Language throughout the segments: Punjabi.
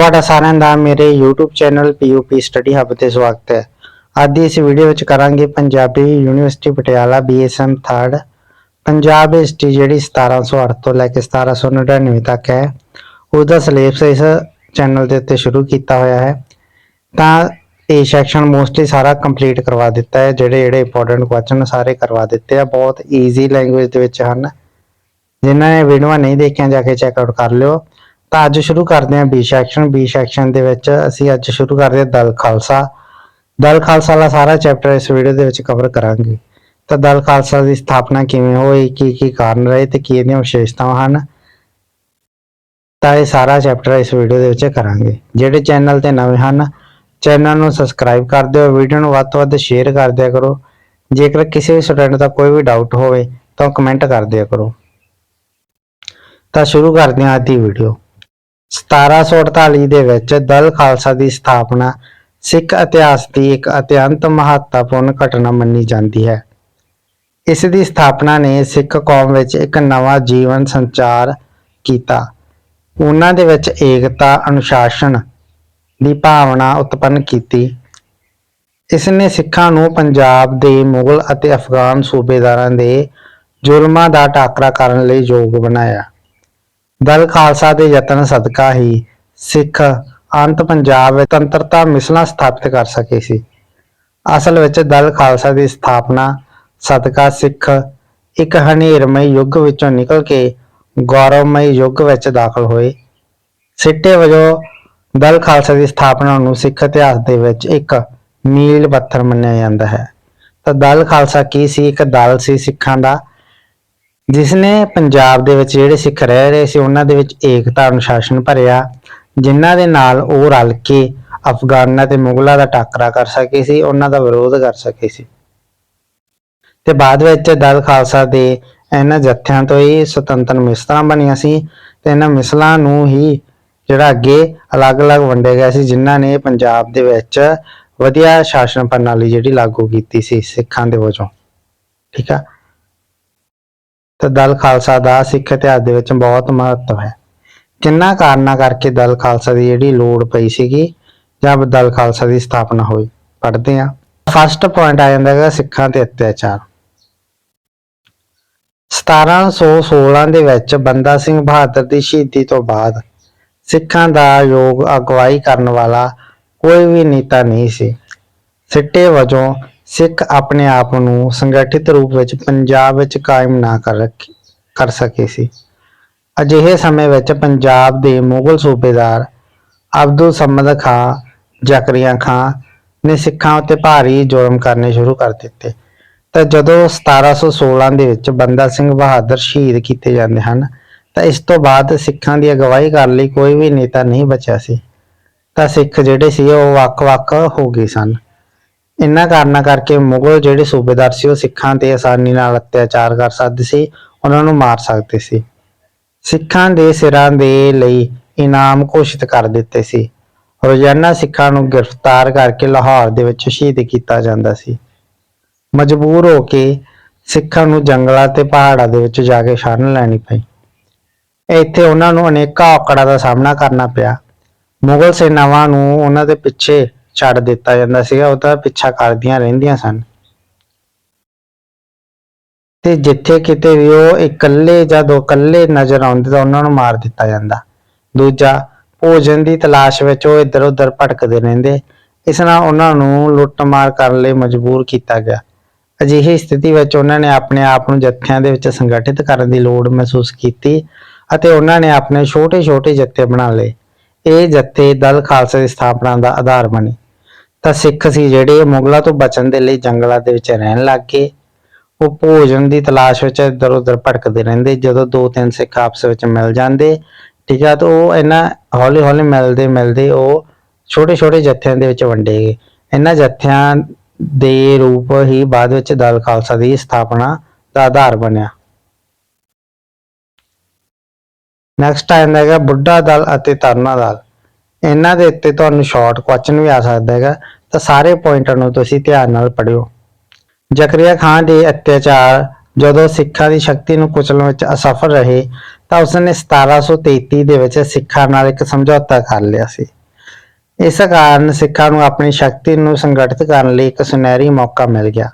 ਤੁਹਾਡਾ ਸਾਰਿਆਂ ਦਾ ਮੇਰੇ YouTube channel PUP study hub ਤੇ ਸਵਾਗਤ ਹੈ। ਅੱਜ ਦੀ ਇਸ ਵੀਡੀਓ ਵਿੱਚ ਕਰਾਂਗੇ Punjabi university Patiala BSM 3rd Punjab history ਜਿਹੜੀ 1708 ਤੋਂ ਲੈ ਕੇ 1799 ਤੱਕ ਹੈ, ਉਹਦਾ ਸਿਲੇਬਸ ਇਸ ਚੈਨਲ ਦੇ ਉੱਤੇ ਸ਼ੁਰੂ ਕੀਤਾ ਹੋਇਆ ਹੈ। ਤਾਂ ਇਹ ਸੈਕਸ਼ਨ ਮੋਸਟਲੀ ਸਾਰਾ ਕੰਪਲੀਟ ਕਰਵਾ ਦਿੱਤਾ ਹੈ, ਜਿਹੜੇ ਜਿਹੜੇ ਇੰਪੋਰਟੈਂਟ ਕੁਐਸਚਨ ਸਾਰੇ ਕਰਵਾ ਦਿੱਤੇ ਆ। ਬਹੁਤ ਈਜ਼ੀ ਲੈਂਗੁਏਜ ਦੇ ਵਿੱਚ ਹਨ। ਜਿਨ੍ਹਾਂ ਨੇ ਵੀਡੀਓਆਂ ਨਹੀਂ ਦੇਖੀਆਂ, ਜਾ ਕੇ ਚੈੱਕ ਆਊਟ ਕਰ ਲਿਓ। ਤਾਂ ਅੱਜ ਸ਼ੁਰੂ ਕਰਦੇ ਹਾਂ ਬੀ ਸੈਕਸ਼ਨ ਬੀ ਸੈਕਸ਼ਨ ਦੇ ਵਿੱਚ ਅਸੀਂ ਅੱਜ ਸ਼ੁਰੂ ਕਰਦੇ ਹਾਂ ਦਲ ਖਾਲਸਾ। ਦਲ ਖਾਲਸਾ ਦਾ ਸਾਰਾ ਚੈਪਟਰ ਇਸ ਵੀਡੀਓ ਦੇ ਵਿੱਚ ਕਵਰ ਕਰਾਂਗੇ। ਤਾਂ ਦਲ ਖਾਲਸਾ ਦੀ ਸਥਾਪਨਾ ਕਿਵੇਂ ਹੋਈ, ਕੀ ਕੀ ਕਾਰਨ ਰਹੇ ਤੇ ਕੀ ਇਹਦੀਆਂ ਵਿਸ਼ੇਸ਼ਤਾਵਾਂ ਹਨ, ਤਾਂ ਇਹ ਸਾਰਾ ਚੈਪਟਰ ਇਸ ਵੀਡੀਓ ਦੇ ਵਿੱਚ ਕਰਾਂਗੇ। ਜਿਹੜੇ ਚੈਨਲ ਤੇ ਨਵੇਂ ਹਨ ਚੈਨਲ ਨੂੰ ਸਬਸਕ੍ਰਾਈਬ ਕਰ ਦਿਓ। ਵੀਡੀਓ ਨੂੰ ਵੱਧ ਤੋਂ ਵੱਧ ਸ਼ੇਅਰ ਕਰ ਦਿਆ ਕਰੋ। ਜੇਕਰ ਕਿਸੇ ਵੀ ਸਟੂਡੈਂਟ ਦਾ ਕੋਈ ਵੀ ਡਾਊਟ ਹੋਵੇ, ਤਾਂ ਕਮੈਂਟ ਕਰ ਦਿਆ ਕਰੋ। ਤਾਂ ਸ਼ੁਰੂ ਕਰਦੇ ਹਾਂ ਅੱਜ ਦੀ ਵੀਡੀਓ 1748 ਦੇ ਵਿੱਚ ਦਲ ਖਾਲਸਾ ਦੀ ਸਥਾਪਨਾ ਸਿੱਖ ਇਤਿਹਾਸ ਦੀ ਇੱਕ ਅਤਿਅੰਤ ਮਹੱਤਵਪੂਰਨ ਘਟਨਾ ਮੰਨੀ ਜਾਂਦੀ ਹੈ। ਇਸ ਦੀ ਸਥਾਪਨਾ ਨੇ ਸਿੱਖ ਕੌਮ ਵਿੱਚ ਇੱਕ ਨਵਾਂ ਜੀਵਨ ਸੰਚਾਰ ਕੀਤਾ। ਉਹਨਾਂ ਦੇ ਵਿੱਚ ਏਕਤਾ, ਅਨੁਸ਼ਾਸਨ ਦੀ ਭਾਵਨਾ ਉਤਪੰਨ ਕੀਤੀ। ਇਸ ਨੇ ਸਿੱਖਾਂ ਨੂੰ ਪੰਜਾਬ ਦੇ ਮੁਗਲ ਅਤੇ ਅਫਗਾਨ ਸੂਬੇਦਾਰਾਂ ਦੇ ਜ਼ੁਲਮਾਂ ਦਾ ਟਾਕਰਾ ਕਰਨ ਲਈ ਯੋਗ ਬਣਾਇਆ। ਦਲ ਖਾਲਸਾ ਦੇ ਯਤਨ ਸਦਕਾ ਹੀ ਸਿੱਖ ਅੰਤ ਪੰਜਾਬ ਵਿੱਚ ਤੰਤਰਤਾ ਮਿਸਲਾਂ ਸਥਾਪਿਤ ਕਰ ਸਕੇ ਸੀ। ਅਸਲ ਵਿੱਚ ਦਲ ਖਾਲਸਾ ਦੀ ਸਥਾਪਨਾ ਸਦਕਾ ਸਿੱਖ ਇੱਕ ਹਨੇਰਮਈ ਯੁੱਗ ਵਿੱਚੋਂ ਨਿਕਲ ਕੇ ਗੌਰਵਮਈ ਯੁੱਗ ਵਿੱਚ ਦਾਖਲ ਹੋਏ। ਸਿੱਟੇ ਵਜੋਂ ਦਲ ਖਾਲਸਾ ਦੀ ਸਥਾਪਨਾ ਨੂੰ ਸਿੱਖ ਇਤਿਹਾਸ ਦੇ ਵਿੱਚ ਇੱਕ ਮੀਲ ਪੱਥਰ ਮੰਨਿਆ ਜਾਂਦਾ ਹੈ। ਤਾਂ ਦਲ ਖਾਲਸਾ ਕੀ ਸੀ? ਇੱਕ ਦਲ ਸੀ ਸਿੱਖਾਂ ਦਾ। ਜਿਸ ਨੇ ਪੰਜਾਬ ਦੇ ਵਿੱਚ ਜਿਹੜੇ ਸਿੱਖ ਰਹਿ ਰਹੇ ਸੀ, ਉਹਨਾਂ ਦੇ ਵਿੱਚ ਏਕਤਾ ਅਨੁਸ਼ਾਸਨ ਭਰਿਆ, ਜਿਨ੍ਹਾਂ ਦੇ ਨਾਲ ਉਹ ਰਲ ਕੇ ਅਫਗਾਨਾਂ ਤੇ ਮੁਗਲਾਂ ਦਾ ਟਾਕਰਾ ਕਰ ਸਕੇ ਸੀ, ਉਹਨਾਂ ਦਾ ਵਿਰੋਧ ਕਰ ਸਕੇ ਸੀ। ਤੇ ਬਾਅਦ ਵਿੱਚ ਦਲ ਖਾਲਸਾ ਦੇ ਇਹਨਾਂ ਜੱਥਿਆਂ ਤੋਂ ਹੀ ਸੁਤੰਤਰ ਮਿਸਲਾਂ ਬਣੀਆਂ ਸੀ ਤੇ ਇਹਨਾਂ ਮਿਸਲਾਂ ਨੂੰ ਹੀ ਜਿਹੜਾ ਅੱਗੇ ਅਲੱਗ-ਅਲੱਗ ਵੰਡੇ ਗਏ ਸੀ, ਜਿਨ੍ਹਾਂ ਨੇ ਪੰਜਾਬ ਦੇ ਵਿੱਚ ਵਧੀਆ ਸ਼ਾਸਨ ਪ੍ਰਣਾਲੀ ਜਿਹੜੀ ਲਾਗੂ ਕੀਤੀ ਸੀ ਸਿੱਖਾਂ ਦੇ ਵਜੋਂ। ਠੀਕ ਆ? ਤੇ ਦਲ ਖਾਲਸਾ ਦਾ ਸਿੱਖ ਇਤਿਹਾਸ ਦੇ ਵਿੱਚ ਬਹੁਤ ਮਹੱਤਵ ਹੈ। ਕਿੰਨਾ ਕਾਰਨਾਂ ਕਰਕੇ ਦਲ ਖਾਲਸਾ ਦੀ ਜਿਹੜੀ ਲੋੜ ਪਈ ਸੀਗੀ ਜਦ ਦਲ ਖਾਲਸਾ ਦੀ ਸਥਾਪਨਾ ਹੋਈ, ਪੜ੍ਹਦੇ ਹਾਂ। ਫਸਟ ਪੁਆਇੰਟ ਆ ਜਾਂਦਾ ਹੈਗਾ ਸਿੱਖਾਂ ਤੇ ਅਤਿਆਚਾਰ। 1716 ਦੇ ਵਿੱਚ ਬੰਦਾ ਸਿੰਘ ਬਹਾਦਰ ਦੀ ਸ਼ਹੀਦੀ ਤੋਂ ਬਾਅਦ ਸਿੱਖਾਂ ਦਾ ਯੋਗ ਅਗਵਾਈ ਕਰਨ ਵਾਲਾ ਕੋਈ ਵੀ ਨੇਤਾ ਨਹੀਂ ਸੀ। ਸਿੱਟੇ ਵਜੋਂ ਸਿੱਖ ਆਪਣੇ ਆਪ ਨੂੰ ਸੰਗਠਿਤ ਰੂਪ ਵਿੱਚ ਪੰਜਾਬ ਵਿੱਚ ਕਾਇਮ ਨਾ ਕਰ ਰੱਖੀ, ਕਰ ਸਕੇ ਸੀ। ਅਜਿਹੇ ਸਮੇਂ ਵਿੱਚ ਪੰਜਾਬ ਦੇ ਮੁਗਲ ਸੂਬੇਦਾਰ ਅਬਦੁਲ ਸਮਦ ਖਾਂ, ਜ਼ਕਰੀਆ ਖਾਂ ਨੇ ਸਿੱਖਾਂ ਉੱਤੇ ਭਾਰੀ ਜ਼ੁਲਮ ਕਰਨੇ ਸ਼ੁਰੂ ਕਰ ਦਿੱਤੇ। ਤਾਂ ਜਦੋਂ 1716 ਦੇ ਵਿੱਚ ਬੰਦਾ ਸਿੰਘ ਬਹਾਦਰ ਸ਼ਹੀਦ ਕੀਤੇ ਜਾਂਦੇ ਹਨ, ਤਾਂ ਇਸ ਤੋਂ ਬਾਅਦ ਸਿੱਖਾਂ ਦੀ ਅਗਵਾਈ ਕਰਨ ਲਈ ਕੋਈ ਵੀ ਨੇਤਾ ਨਹੀਂ ਬਚਿਆ ਸੀ। ਤਾਂ ਸਿੱਖ ਜਿਹੜੇ ਸੀ ਉਹ ਵੱਖ-ਵੱਖ ਹੋ ਗਏ ਸਨ। ਇਨ੍ਹਾਂ ਕਾਰਨਾਂ ਕਰਕੇ ਮੁਗਲ ਜਿਹੜੇ ਸੂਬੇਦਾਰ ਸੀ, ਉਹ ਸਿੱਖਾਂ ਤੇ ਆਸਾਨੀ ਨਾਲ ਅਤਿਆਚਾਰ ਕਰ ਸਕਦੇ ਸੀ, ਉਹਨਾਂ ਨੂੰ ਮਾਰ ਸਕਦੇ ਸੀ। ਸਿੱਖਾਂ ਦੇ ਸਿਰਾਂ ਦੇ ਲਈ ਇਨਾਮ ਘੋਸ਼ਿਤ ਕਰ ਦਿੱਤੇ ਸੀ। ਰੋਜ਼ਾਨਾ ਸਿੱਖਾਂ ਨੂੰ ਗ੍ਰਿਫਤਾਰ ਕਰਕੇ ਲਾਹੌਰ ਦੇ ਵਿੱਚ ਸ਼ਹੀਦ ਕੀਤਾ ਜਾਂਦਾ ਸੀ। ਮਜਬੂਰ ਹੋ ਕੇ ਸਿੱਖਾਂ ਨੂੰ ਜੰਗਲਾਂ ਤੇ ਪਹਾੜਾਂ ਦੇ ਵਿੱਚ ਜਾ ਕੇ ਸ਼ਰਨ ਲੈਣੀ ਪਈ। ਇੱਥੇ ਉਹਨਾਂ ਨੂੰ ਅਨੇਕਾਂ ਔਕੜਾਂ ਦਾ ਸਾਹਮਣਾ ਕਰਨਾ ਪਿਆ। ਮੁਗਲ ਸੈਨਾਵਾਂ ਨੂੰ ਉਹਨਾਂ ਦੇ ਪਿੱਛੇ ਛੱਡ ਦਿੱਤਾ ਜਾਂਦਾ ਸੀਗਾ, ਉਹ ਤਾਂ ਪਿੱਛਾ ਕਰਦੀਆਂ ਰਹਿੰਦੀਆਂ ਸਨ। ਤੇ ਜਿੱਥੇ ਕਿਤੇ ਵੀ ਉਹ ਇਕੱਲੇ ਜਾਂ ਦੋ ਇਕੱਲੇ ਨਜ਼ਰ ਆਉਂਦੇ ਤਾਂ ਉਹਨਾਂ ਨੂੰ ਮਾਰ ਦਿੱਤਾ ਜਾਂਦਾ। ਦੂਜਾ, ਭੋਜਨ ਦੀ ਤਲਾਸ਼ ਵਿੱਚ ਉਹ ਇੱਧਰ ਉੱਧਰ ਭਟਕਦੇ ਰਹਿੰਦੇ। ਇਸ ਨਾਲ ਉਹਨਾਂ ਨੂੰ ਲੁੱਟਮਾਰ ਕਰਨ ਲਈ ਮਜਬੂਰ ਕੀਤਾ ਗਿਆ। ਅਜਿਹੀ ਸਥਿਤੀ ਵਿੱਚ ਉਹਨਾਂ ਨੇ ਆਪਣੇ ਆਪ ਨੂੰ ਜੱਥਿਆਂ ਦੇ ਵਿੱਚ ਸੰਗਠਿਤ ਕਰਨ ਦੀ ਲੋੜ ਮਹਿਸੂਸ ਕੀਤੀ ਅਤੇ ਉਹਨਾਂ ਨੇ ਆਪਣੇ ਛੋਟੇ-ਛੋਟੇ ਜੱਥੇ ਬਣਾ ਲਏ। ਇਹ ਜੱਥੇ ਦਲ ਖਾਲਸੇ ਦੀ ਸਥਾਪਨਾ ਦਾ ਆਧਾਰ ਬਣੇ। ਤਾਂ ਸਿੱਖ ਸੀ ਜਿਹੜੇ ਮੁਗਲਾਂ ਤੋਂ ਬਚਣ ਦੇ ਲਈ ਜੰਗਲਾਂ ਦੇ ਵਿੱਚ ਰਹਿਣ ਲੱਗ ਗਏ। ਉਹ ਭੋਜਨ ਦੀ ਤਲਾਸ਼ ਵਿੱਚ ਇੱਧਰ ਉੱਧਰ ਭਟਕਦੇ ਰਹਿੰਦੇ, ਜਦੋਂ ਦੋ ਤਿੰਨ ਸਿੱਖ ਆਪਸ ਵਿੱਚ ਮਿਲ ਜਾਂਦੇ। ਠੀਕ ਆ, ਤਾਂ ਉਹ ਇਹਨਾਂ ਹੌਲੀ ਹੌਲੀ ਮਿਲਦੇ ਮਿਲਦੇ ਉਹ ਛੋਟੇ ਛੋਟੇ ਜੱਥਿਆਂ ਦੇ ਵਿੱਚ ਵੰਡੇ ਗਏ। ਇਹਨਾਂ ਜੱਥਿਆਂ ਦੇ ਰੂਪ ਹੀ ਬਾਅਦ ਵਿੱਚ ਦਲ ਖਾਲਸਾ ਦੀ ਸਥਾਪਨਾ ਦਾ ਆਧਾਰ ਬਣਿਆ। ਨੈਕਸਟ ਆਉਂਦਾ ਹੈਗਾ ਬੁੱਢਾ ਦਲ ਅਤੇ ਤਰਨਾ ਦਲ। ਇਹਨਾਂ ਦੇ ਉੱਤੇ ਤੁਹਾਨੂੰ ਸ਼ਾਰਟ ਕੁਐਸਚਨ ਵੀ ਆ ਸਕਦਾ ਹੈਗਾ, ਤਾਂ ਸਾਰੇ ਪੁਆਇੰਟਾਂ ਨੂੰ ਤੁਸੀਂ ਧਿਆਨ ਨਾਲ ਪੜਿਓ ਜ਼ਕਰੀਆ ਖਾਨ ਦੇ ਅਤਿਆਚਾਰ, ਜਦੋਂ ਸਿੱਖਾਂ ਦੀ ਸ਼ਕਤੀ ਨੂੰ ਕੁਚਲਣ ਵਿੱਚ ਅਸਫਲ ਰਹੇ, ਤਾਂ ਉਸਨੇ 1733 ਦੇ ਵਿੱਚ ਸਿੱਖਾਂ ਨਾਲ ਇੱਕ ਸਮਝੌਤਾ ਕਰ ਲਿਆ ਸੀ। ਇਸ ਕਾਰਨ ਸਿੱਖਾਂ ਨੂੰ ਆਪਣੀ ਸ਼ਕਤੀ ਨੂੰ ਸੰਗਠਿਤ ਕਰਨ ਲਈ ਇੱਕ ਸੁਨਹਿਰੀ ਮੌਕਾ ਮਿਲ ਗਿਆ।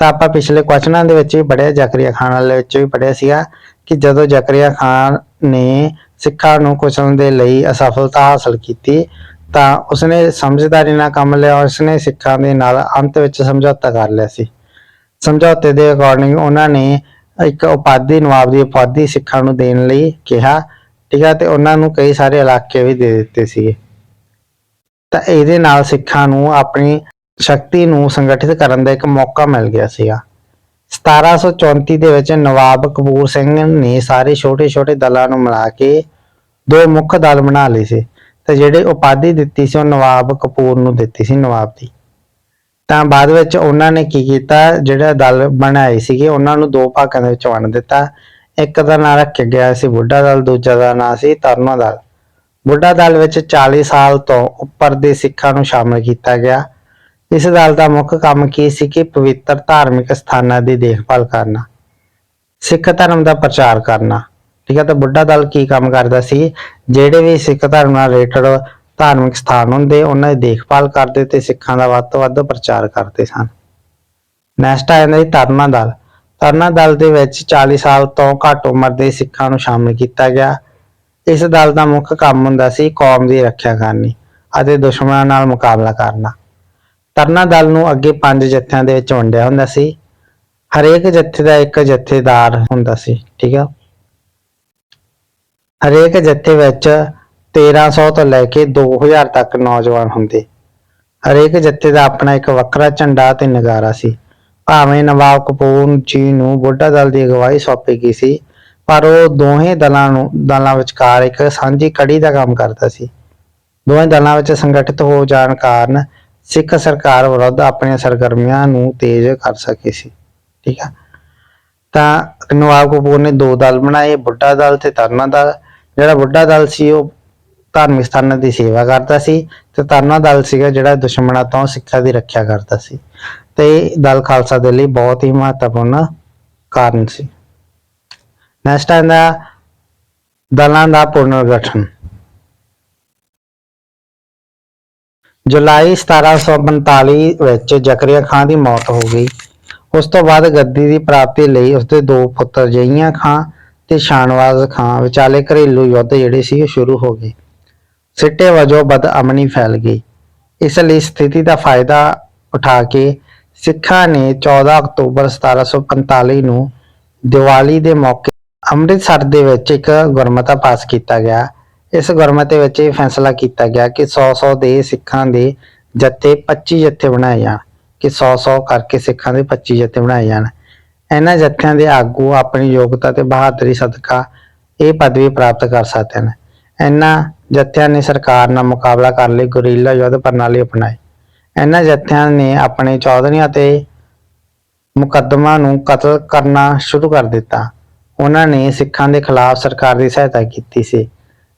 ਤਾਂ ਆਪਾਂ ਪਿਛਲੇ ਕੁਐਸਚਨਾਂ ਦੇ ਵਿੱਚ ਵੀ ਪੜ੍ਹਿਆ, ਜ਼ਕਰੀਆ ਖਾਨ ਵਾਲੇ ਵਿੱਚ ਵੀ ਪੜ੍ਹਿਆ ਸੀਗਾ ਕਿ ਜਦੋਂ ਜ਼ਕਰੀਆ ਖਾਨ ਨੇ ਸਿੱਖਾਂ ਨੂੰ ਕੁਚਲਣ ਦੇ ਲਈ ਅਸਫਲਤਾ ਹਾਸਲ ਕੀਤੀ, ਤਾਂ ਉਸਨੇ ਸਮਝਦਾਰੀ ਨਾਲ ਕੰਮ ਲਿਆ ਉਸਨੇ ਸਿੱਖਾਂ ਦੇ ਨਾਲ ਅੰਤ ਵਿੱਚ ਸਮਝੌਤਾ ਕਰ ਲਿਆ ਸੀ। ਸਮਝੌਤੇ ਦੇ ਅਕੋਰਡਿੰਗ ਉਹਨਾਂ ਨੇ ਇੱਕ ਉਪਾਧੀ, ਨਵਾਬ ਦੀ ਉਪਾਧੀ ਸਿੱਖਾਂ ਨੂੰ ਦੇਣ ਲਈ ਕਿਹਾ, ਠੀਕ ਹੈ ਤੇ ਉਹਨਾਂ ਨੂੰ ਕਈ ਸਾਰੇ ਇਲਾਕੇ ਵੀ ਦੇ ਦਿੱਤੇ ਸੀ ਤਾਂ ਇਹਦੇ ਨਾਲ ਸਿੱਖਾਂ ਨੂੰ ਆਪਣੀ ਸ਼ਕਤੀ ਨੂੰ ਸੰਗਠਿਤ ਕਰਨ ਦਾ ਇੱਕ ਮੌਕਾ ਮਿਲ ਗਿਆ ਸੀਗਾ। 1734 ਦੇ ਵਿੱਚ ਨਵਾਬ ਕਪੂਰ ਸਿੰਘ ਨੇ ਸਾਰੇ ਛੋਟੇ-ਛੋਟੇ ਦਲਾਂ ਨੂੰ ਮਿਲਾ ਕੇ ਦੋ ਮੁੱਖ ਦਲ ਬਣਾ ਲਏ ਸੀ ਤੇ ਜਿਹੜੇ ਉਪਾਧੀ ਦਿੱਤੀ ਸੀ ਉਹ ਨਵਾਬ ਕਪੂਰ ਨੂੰ ਦਿੱਤੀ ਸੀ, ਨਵਾਬ ਦੀ। ਤਾਂ ਬਾਅਦ ਵਿੱਚ ਉਹਨਾਂ ਨੇ ਕੀ ਕੀਤਾ, ਜਿਹੜਾ ਦਲ ਬਣਾਏ ਸੀਗੇ, ਉਹਨਾਂ ਨੂੰ ਦੋ ਭਾਗਾਂ ਦੇ ਵਿੱਚ ਵੰਡ ਦਿੱਤਾ। ਇੱਕ ਦਾ ਨਾਂ ਰੱਖਿਆ ਗਿਆ ਸੀ ਬੁੱਢਾ ਦਲ, ਦੂਜਾ ਦਾ ਨਾਂ ਸੀ ਤਰਨਾ ਦਲ। ਬੁੱਢਾ ਦਲ ਵਿੱਚ 40 ਸਾਲ ਤੋਂ ਉੱਪਰ ਦੇ ਸਿੱਖਾਂ ਨੂੰ ਸ਼ਾਮਲ ਕੀਤਾ ਗਿਆ। ਇਸ ਦਲ ਦਾ ਮੁੱਖ ਕੰਮ ਕੀ ਸੀ ਕਿ ਪਵਿੱਤਰ ਧਾਰਮਿਕ ਸਥਾਨਾਂ ਦੀ ਦੇਖਭਾਲ ਕਰਨਾ, ਸਿੱਖ ਧਰਮ ਦਾ ਪ੍ਰਚਾਰ ਕਰਨਾ। ਠੀਕ ਹੈ ਤਾਂ ਬੁੱਢਾ ਦਲ ਕੀ ਕੰਮ ਕਰਦਾ ਸੀ? ਜਿਹੜੇ ਵੀ ਸਿੱਖ ਧਰਮ ਨਾਲ ਰਿਲੇਟਡ ਧਾਰਮਿਕ ਸਥਾਨ ਹੁੰਦੇ, ਉਹਨਾਂ ਦੀ ਦੇਖਭਾਲ ਕਰਦੇ ਤੇ ਸਿੱਖਾਂ ਦਾ ਵੱਧ ਤੋਂ ਵੱਧ ਪ੍ਰਚਾਰ ਕਰਦੇ ਸਨ। ਨੈਕਸਟ ਆ ਜਾਂਦਾ ਜੀ ਤਰਨਾ ਦਲ। ਤਰਨਾ ਦਲ ਦੇ ਵਿੱਚ 40 ਸਾਲ ਤੋਂ ਘੱਟ ਉਮਰ ਦੇ ਸਿੱਖਾਂ ਨੂੰ ਸ਼ਾਮਲ ਕੀਤਾ ਗਿਆ। ਇਸ ਦਲ ਦਾ ਮੁੱਖ ਕੰਮ ਹੁੰਦਾ ਸੀ ਕੌਮ ਦੀ ਰੱਖਿਆ ਕਰਨੀ ਅਤੇ ਦੁਸ਼ਮਣਾਂ ਨਾਲ ਮੁਕਾਬਲਾ ਕਰਨਾ। ਤਰਨਾ ਦਲ ਨੂੰ ਅੱਗੇ ਪੰਜ ਜੱਥਿਆਂ ਦੇ ਵਿੱਚ ਵੰਡਿਆ ਹੁੰਦਾ ਸੀ। ਹਰੇਕ ਜੱਥੇ ਦਾ ਇੱਕ ਜਥੇਦਾਰ ਹੁੰਦਾ ਸੀ, ਠੀਕ ਹੈ ਹਰੇਕ ਜੱਥੇ ਵਿੱਚ 1300 ਤੋਂ ਲੈ ਕੇ 2000 ਤੱਕ ਨੌਜਵਾਨ ਹੁੰਦੇ। ਹਰੇਕ ਜੱਥੇ ਦਾ ਆਪਣਾ ਇੱਕ ਵੱਖਰਾ ਝੰਡਾ ਤੇ ਨਗਾਰਾ ਸੀ। ਭਾਵੇਂ ਨਵਾਬ ਕਪੂਰ ਜੀ ਨੂੰ ਬੁੱਢਾ ਦਲ ਦੀ ਅਗਵਾਈ ਸੌਂਪੀ ਗਈ ਸੀ, ਪਰ ਉਹ ਦੋਹੇ ਦਲਾਂ ਨੂੰ, ਦਲਾਂ ਵਿਚਕਾਰ ਇੱਕ ਸਾਂਝੀ ਕੜੀ ਦਾ ਕੰਮ ਕਰਦਾ ਸੀ। ਦੋਵੇਂ ਦਲਾਂ ਵਿੱਚ ਸੰਗਠਿਤ ਹੋ ਜਾਣ ਕਾਰਨ ਸਿੱਖ ਸਰਕਾਰ ਵਿਰੁੱਧ ਆਪਣੀਆਂ ਸਰਗਰਮੀਆਂ ਨੂੰ ਤੇਜ਼ ਕਰ ਸਕੀ ਸੀ। ਠੀਕ ਆ? ਤਾਂ ਨਵਾਬ ਕਪੂਰ ਨੇ ਦੋ ਦਲ ਬਣਾਏ, ਬੁੱਢਾ ਦਲ ਤੇ ਤਰਨਾ ਦਲ। ਜਿਹੜਾ ਬੁੱਢਾ ਦਲ ਸੀ, ਉਹ ਧਾਰਮਿਕ ਸਥਾਨਾਂ ਦੀ ਸੇਵਾ ਕਰਦਾ ਸੀ ਤੇ ਤਰਨਾ ਦਲ ਸੀਗਾ ਜਿਹੜਾ ਦੁਸ਼ਮਣਾਂ ਤੋਂ ਸਿੱਖਾਂ ਦੀ ਰੱਖਿਆ ਕਰਦਾ ਸੀ। ਤੇ ਦਲ ਖਾਲਸਾ ਦੇ ਲਈ ਬਹੁਤ ਹੀ ਮਹੱਤਵਪੂਰਨ ਕਾਰਨ ਸੀ। ਨੈਕਸਟ ਆਂਦਾ ਦਲਾਂ ਦਾ ਪੁਨਰਗਠਨ। ਜੁਲਾਈ 1745 ਵਿੱਚ ਜ਼ਕਰੀਆ ਖਾਨ ਦੀ ਮੌਤ ਹੋ ਗਈ। ਉਸ ਤੋਂ ਬਾਅਦ ਗੱਦੀ ਦੀ ਪ੍ਰਾਪਤੀ ਲਈ ਉਸਦੇ ਦੋ ਪੁੱਤਰ ਜਈਆਂ ਖਾਂ ਤੇ ਸ਼ਾਨਵਾਜ਼ ਖਾਂ, ਵਿਚਾਲੇ ਘਰੇਲੂ ਯੁੱਧ ਜਿਹੜੇ ਸੀ ਉਹ ਸ਼ੁਰੂ ਹੋ ਗਏ। ਸਿੱਟੇ ਵਜੋਂ ਬਦਅਮਨੀ ਫੈਲ ਗਈ। ਇਸ ਲਈ ਸਥਿਤੀ ਦਾ ਫਾਇਦਾ ਉਠਾ ਕੇ ਸਿੱਖਾਂ ਨੇ 14 ਅਕਤੂਬਰ 1745 ਨੂੰ ਦੀਵਾਲੀ ਦੇ ਮੌਕੇ ਅੰਮ੍ਰਿਤਸਰ ਦੇ ਵਿੱਚ ਇੱਕ ਗੁਰਮਤਾ ਪਾਸ ਕੀਤਾ ਗਿਆ। ਇਸ ਗੁਰਮਤੇ ਵਿੱਚ ਇਹ ਫੈਸਲਾ ਕੀਤਾ ਗਿਆ ਕਿ 100-100 ਦੇ ਸਿੱਖਾਂ ਦੇ ਜੱਥੇ 25 ਜੱਥੇ ਬਣਾਏ ਜਾਣ, ਕਿ 100-100 ਕਰਕੇ ਸਿੱਖਾਂ ਦੇ 25 ਜੱਥੇ ਬਣਾਏ ਜਾਣ। ਇਹਨਾਂ ਜਥਿਆਂ ਦੇ ਆਗੂ, ਆਪਣੀ ਯੋਗਤਾ ਤੇ ਬਹਾਦਰੀ ਸਦਕਾ ਇਹ ਪਦਵੀ ਪ੍ਰਾਪਤ ਕਰ ਸਕਦੇ ਹਨ ਇਹਨਾਂ ਜੱਥਿਆਂ ਨੇ ਸਰਕਾਰ ਨਾਲ ਮੁਕਾਬਲਾ ਕਰਨ ਲਈ ਗੁਰੀਲਾ ਯੁੱਧ ਪ੍ਰਣਾਲੀ ਅਪਣਾਈ। ਇਹਨਾਂ ਜਥਿਆਂ ਨੇ ਆਪਣੇ ਚੌਧਰੀਆਂ ਤੇ ਮੁਕੱਦਮਾ ਨੂੰ ਕਤਲ ਕਰਨਾ ਸ਼ੁਰੂ ਕਰ ਦਿੱਤਾ। ਉਹਨਾਂ ਨੇ ਸਿੱਖਾਂ ਦੇ ਖਿਲਾਫ ਸਰਕਾਰ ਦੀ ਸਹਾਇਤਾ ਕੀਤੀ ਸੀ।